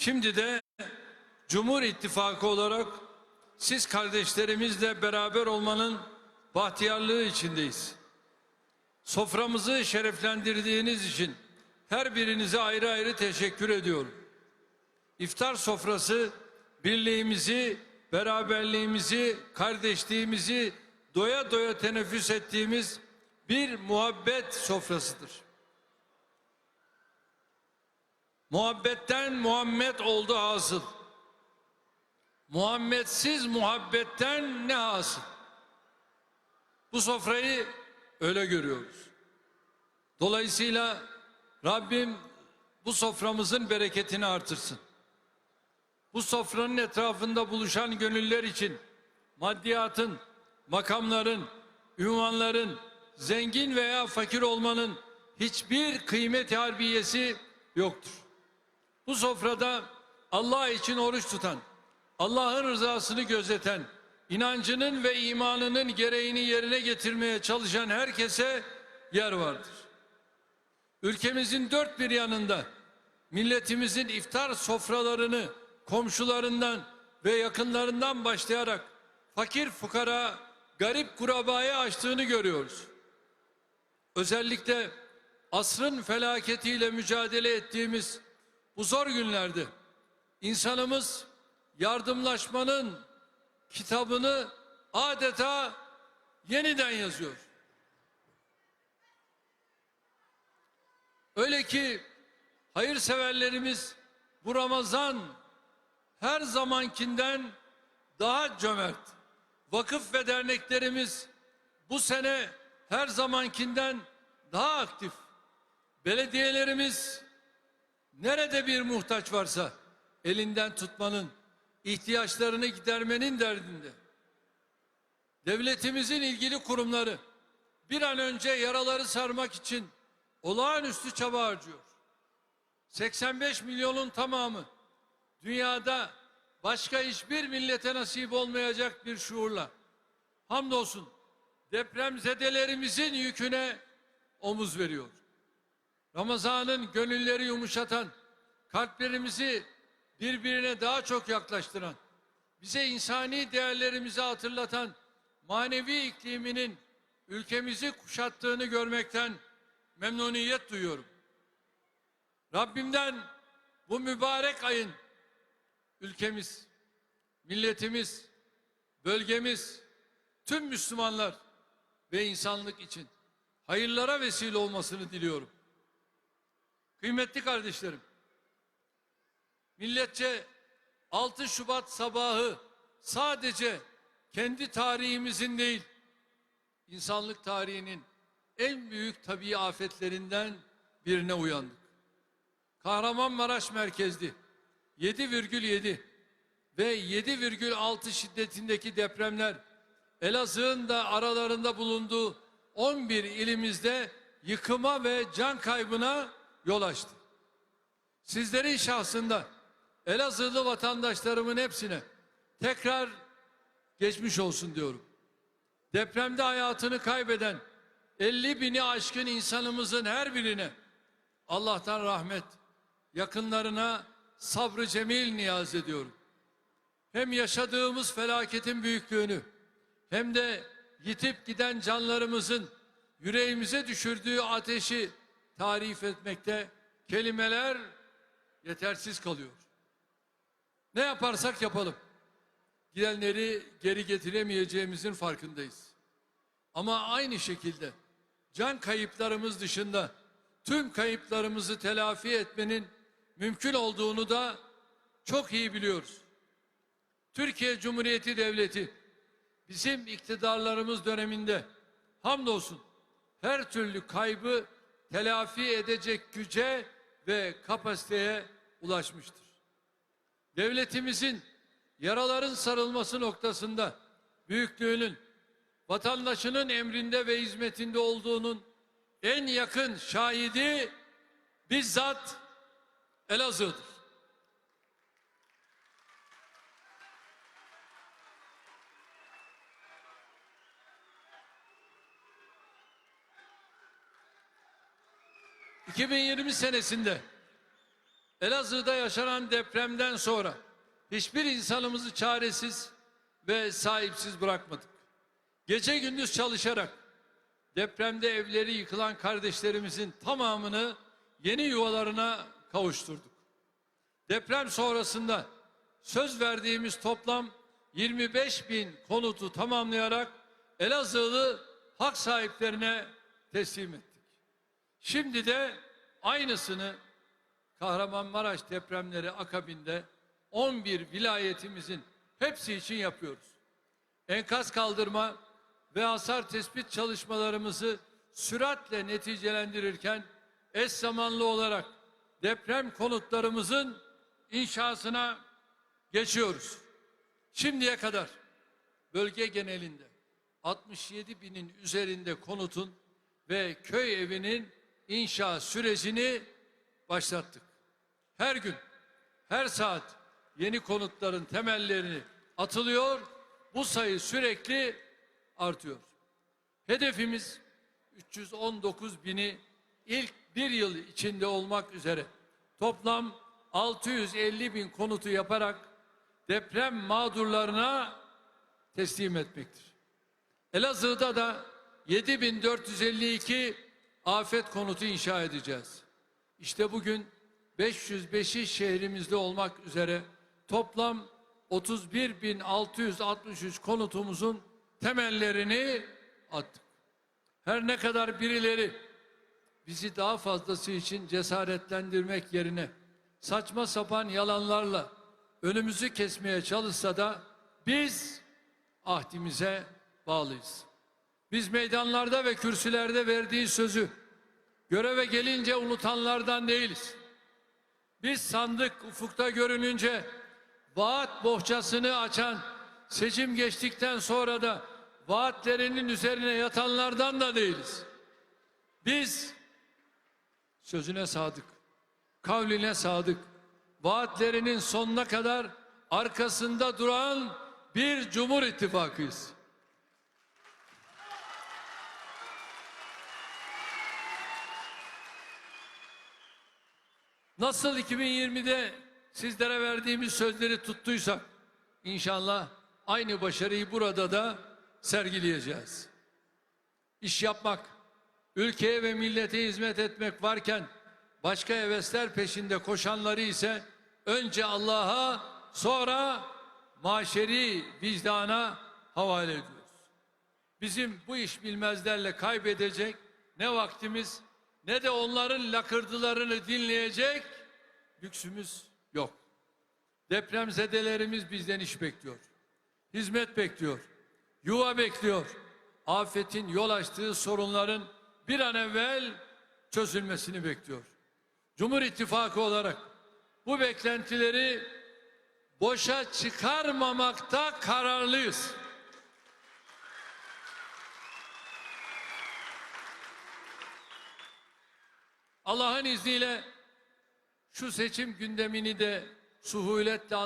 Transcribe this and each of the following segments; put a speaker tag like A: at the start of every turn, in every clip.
A: Şimdi de Cumhur İttifakı olarak siz kardeşlerimizle beraber olmanın bahtiyarlığı içindeyiz. Soframızı şereflendirdiğiniz için her birinize ayrı ayrı teşekkür ediyorum. İftar sofrası birliğimizi, beraberliğimizi, kardeşliğimizi doya doya teneffüs ettiğimiz bir muhabbet sofrasıdır. Muhabbetten Muhammed oldu hasıl. Muhammedsiz muhabbetten ne hasıl? Bu sofrayı öyle görüyoruz. Dolayısıyla Rabbim bu soframızın bereketini artırsın. Bu sofranın etrafında buluşan gönüller için maddiyatın, makamların, ünvanların, zengin veya fakir olmanın hiçbir kıymet harbiyesi yoktur. Bu sofrada Allah için oruç tutan, Allah'ın rızasını gözeten, inancının ve imanının gereğini yerine getirmeye çalışan herkese yer vardır. Ülkemizin dört bir yanında milletimizin iftar sofralarını komşularından ve yakınlarından başlayarak fakir fukara, garip kurabaya açtığını görüyoruz. Özellikle asrın felaketiyle mücadele ettiğimiz bu zor günlerde insanımız yardımlaşmanın kitabını adeta yeniden yazıyor. Öyle ki hayırseverlerimiz bu Ramazan her zamankinden daha cömert. Vakıf ve derneklerimiz bu sene her zamankinden daha aktif. Belediyelerimiz nerede bir muhtaç varsa elinden tutmanın, ihtiyaçlarını gidermenin derdinde. Devletimizin ilgili kurumları bir an önce yaraları sarmak için olağanüstü çaba harcıyor. 85 milyonun tamamı dünyada başka hiçbir millete nasip olmayacak bir şuurla hamdolsun depremzedelerimizin yüküne omuz veriyor. Ramazan'ın gönülleri yumuşatan, kalplerimizi birbirine daha çok yaklaştıran, bize insani değerlerimizi hatırlatan manevi ikliminin ülkemizi kuşattığını görmekten memnuniyet duyuyorum. Rabbimden bu mübarek ayın ülkemiz, milletimiz, bölgemiz, tüm Müslümanlar ve insanlık için hayırlara vesile olmasını diliyorum. Kıymetli kardeşlerim, milletçe 6 Şubat sabahı sadece kendi tarihimizin değil, insanlık tarihinin en büyük tabii afetlerinden birine uyandık. Kahramanmaraş merkezli 7,7 ve 7,6 şiddetindeki depremler Elazığ'ın da aralarında bulunduğu 11 ilimizde yıkıma ve can kaybına yol açtı. Sizlerin şahsında Elazığlı vatandaşlarımın hepsine tekrar geçmiş olsun diyorum. Depremde hayatını kaybeden 50 bini aşkın insanımızın her birine Allah'tan rahmet, yakınlarına sabrı cemil niyaz ediyorum. Hem yaşadığımız felaketin büyüklüğünü hem de yitip giden canlarımızın yüreğimize düşürdüğü ateşi tarif etmekte kelimeler yetersiz kalıyor. Ne yaparsak yapalım. Gidenleri geri getiremeyeceğimizin farkındayız. Ama aynı şekilde can kayıplarımız dışında tüm kayıplarımızı telafi etmenin mümkün olduğunu da çok iyi biliyoruz. Türkiye Cumhuriyeti Devleti bizim iktidarlarımız döneminde hamdolsun her türlü kaybı telafi edecek güce ve kapasiteye ulaşmıştır. Devletimizin yaraların sarılması noktasında büyüklüğünün vatandaşının emrinde ve hizmetinde olduğunun en yakın şahidi bizzat Elazığ'dır. ...2020 senesinde... Elazığ'da yaşanan depremden sonra hiçbir insanımızı çaresiz ve sahipsiz bırakmadık. Gece gündüz çalışarak depremde evleri yıkılan kardeşlerimizin tamamını yeni yuvalarına kavuşturduk. Deprem sonrasında söz verdiğimiz toplam 25 bin konutu tamamlayarak Elazığlı hak sahiplerine teslim ettik. Şimdi de aynısını Kahramanmaraş depremleri akabinde 11 vilayetimizin hepsi için yapıyoruz. Enkaz kaldırma ve hasar tespit çalışmalarımızı süratle neticelendirirken eş zamanlı olarak deprem konutlarımızın inşasına geçiyoruz. Şimdiye kadar bölge genelinde 67 binin üzerinde konutun ve köy evinin inşa sürecini başlattık. Her gün, her saat yeni konutların temellerini atılıyor, bu sayı sürekli artıyor. Hedefimiz 319 bini ilk bir yıl içinde olmak üzere toplam 650 bin konutu yaparak deprem mağdurlarına teslim etmektir. Elazığ'da da 7452 afet konutu inşa edeceğiz. İşte bugün 505'i şehrimizde olmak üzere toplam 31.663 konutumuzun temellerini attık. Her ne kadar birileri bizi daha fazlası için cesaretlendirmek yerine saçma sapan yalanlarla önümüzü kesmeye çalışsa da biz ahdimize bağlıyız. Biz meydanlarda ve kürsülerde verdiği sözü göreve gelince unutanlardan değiliz. Biz sandık ufukta görününce vaat bohçasını açan seçim geçtikten sonra da vaatlerinin üzerine yatanlardan da değiliz. Biz sözüne sadık, kavline sadık, vaatlerinin sonuna kadar arkasında duran bir cumhur ittifakıyız. Nasıl 2020'de sizlere verdiğimiz sözleri tuttuysak inşallah aynı başarıyı burada da sergileyeceğiz. İş yapmak, ülkeye ve millete hizmet etmek varken başka hevesler peşinde koşanları ise önce Allah'a sonra maşeri vicdana havale ediyoruz. Bizim bu iş bilmezlerle kaybedecek ne vaktimiz ne de onların lakırdılarını dinleyecek lüksümüz yok. Depremzedelerimiz bizden iş bekliyor. Hizmet bekliyor. Yuva bekliyor. Afetin yol açtığı sorunların bir an evvel çözülmesini bekliyor. Cumhur İttifakı olarak bu beklentileri boşa çıkarmamakta kararlıyız. Allah'ın izniyle şu seçim gündemini de suhuletle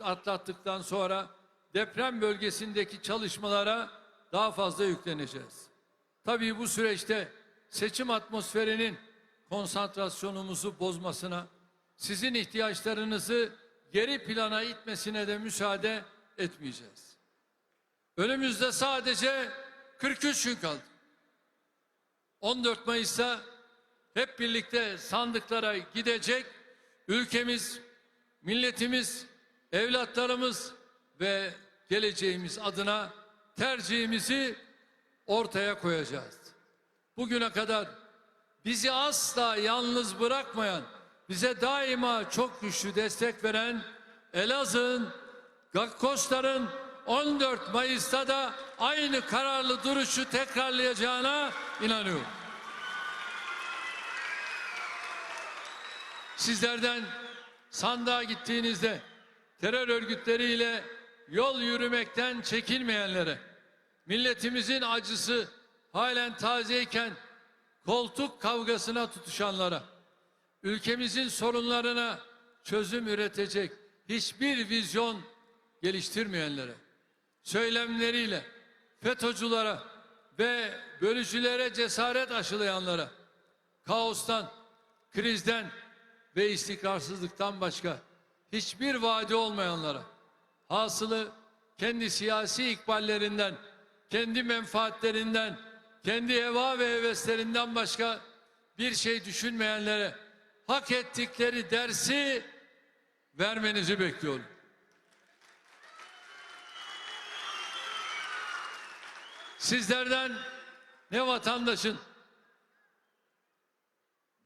A: atlattıktan sonra deprem bölgesindeki çalışmalara daha fazla yükleneceğiz. Tabii bu süreçte seçim atmosferinin konsantrasyonumuzu bozmasına, sizin ihtiyaçlarınızı geri plana itmesine de müsaade etmeyeceğiz. Önümüzde sadece 43 gün kaldı. 14 Mayıs'ta hep birlikte sandıklara gidecek ülkemiz, milletimiz, evlatlarımız ve geleceğimiz adına tercihimizi ortaya koyacağız. Bugüne kadar bizi asla yalnız bırakmayan, bize daima çok güçlü destek veren Elazığ'ın, Gakkosların 14 Mayıs'ta da aynı kararlı duruşu tekrarlayacağına inanıyorum. Sizlerden sandığa gittiğinizde terör örgütleriyle yol yürümekten çekinmeyenlere, milletimizin acısı halen tazeyken koltuk kavgasına tutuşanlara, ülkemizin sorunlarına çözüm üretecek hiçbir vizyon geliştirmeyenlere, söylemleriyle FETÖ'cülere ve bölücülere cesaret aşılayanlara, kaostan, krizden, ve istikrarsızlıktan başka hiçbir vaadi olmayanlara, hasılı kendi siyasi ikballerinden, kendi menfaatlerinden, kendi heva ve heveslerinden başka bir şey düşünmeyenlere hak ettikleri dersi vermenizi bekliyorum. Sizlerden ne vatandaşın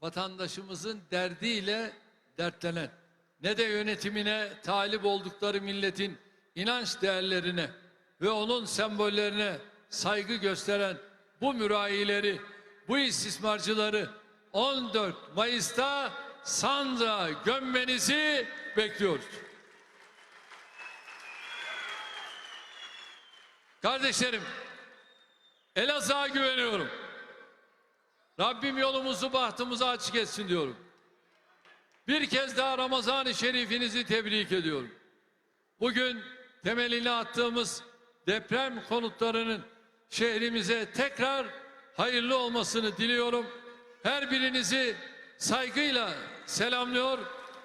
A: vatandaşımızın derdiyle dertlenen ne de yönetimine talip oldukları milletin inanç değerlerine ve onun sembollerine saygı gösteren bu mürahileri, bu istismarcıları 14 Mayıs'ta Sandığa gömmenizi bekliyoruz. Kardeşlerim, Elazığ'a güveniyorum. Rabbim yolumuzu bahtımızı açık etsin diyorum. Bir kez daha Ramazan-ı Şerifinizi tebrik ediyorum. Bugün temelini attığımız deprem konutlarının şehrimize tekrar hayırlı olmasını diliyorum. Her birinizi saygıyla selamlıyor.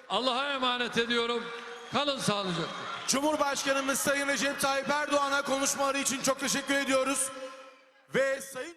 A: Allah'a emanet ediyorum. Kalın sağlıcakla.
B: Cumhurbaşkanımız Sayın Recep Tayyip Erdoğan'a konuşmaları için çok teşekkür ediyoruz. Ve Sayın